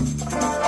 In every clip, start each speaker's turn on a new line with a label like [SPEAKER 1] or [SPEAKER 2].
[SPEAKER 1] Música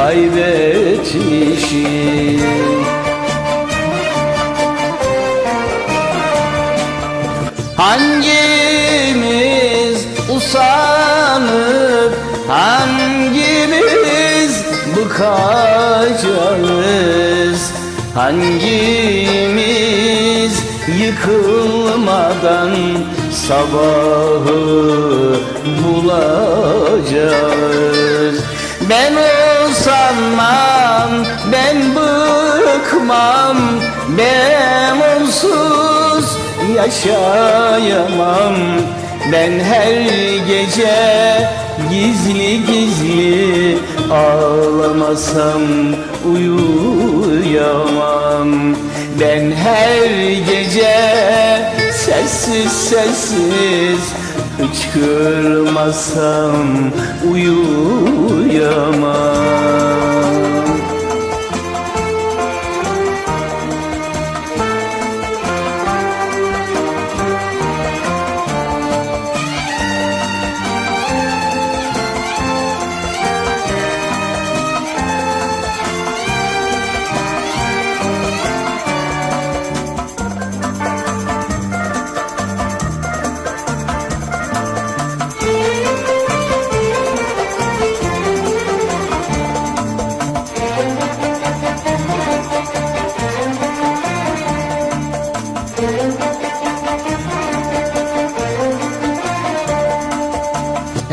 [SPEAKER 1] kaybetmişim. Hangimiz usanıp hangimiz bıkacağız Hangimiz yıkılmadan sabahı bulacağız Ben usanmam, ben bıkmam, ben onsuz yaşayamam. Ben her gece gizli gizli ağlamasam uyuyamam. Ben her gece sessiz sessiz hıçkırmasam uyuyamam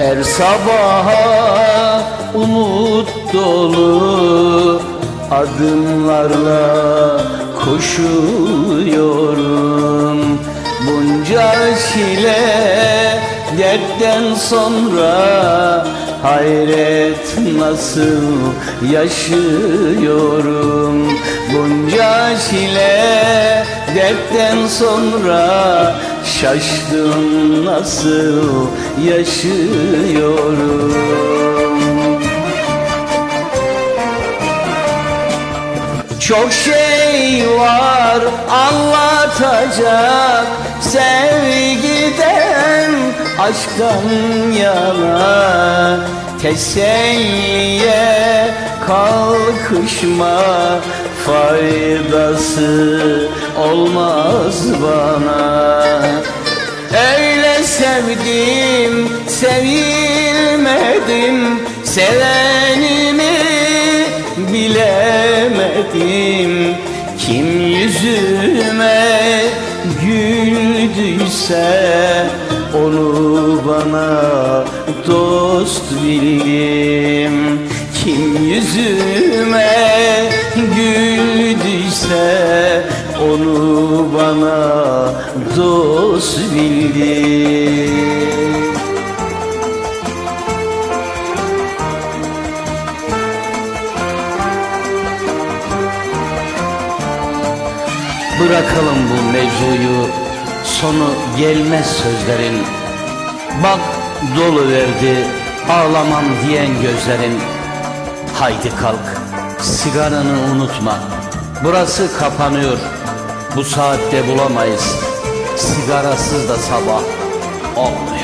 [SPEAKER 1] Her sabaha umut dolu adımlarla koşuyorum. Bunca çile dertten sonra hayret nasıl yaşıyorum? Bunca çile dertten sonra şaştım nasıl yaşıyorum? Çok şey var anlatacak sevgiden aşktan yana Teselliye kalkışma faydası olmaz bana. Öyle sevdim, sevilmedim Sevenimi bilemedim. Kim yüzüme güldüyse Onu bana dost bildim. Kim yüzüme Onu bana dost bildim Bırakalım bu mevzuyu Sonu gelmez sözlerin. Bak dolu verdi Ağlamam diyen gözlerin. Haydi kalk Sigaranı unutma Burası kapanıyor Bu saatte bulamayız. Sigarasız da sabah. Olmuyor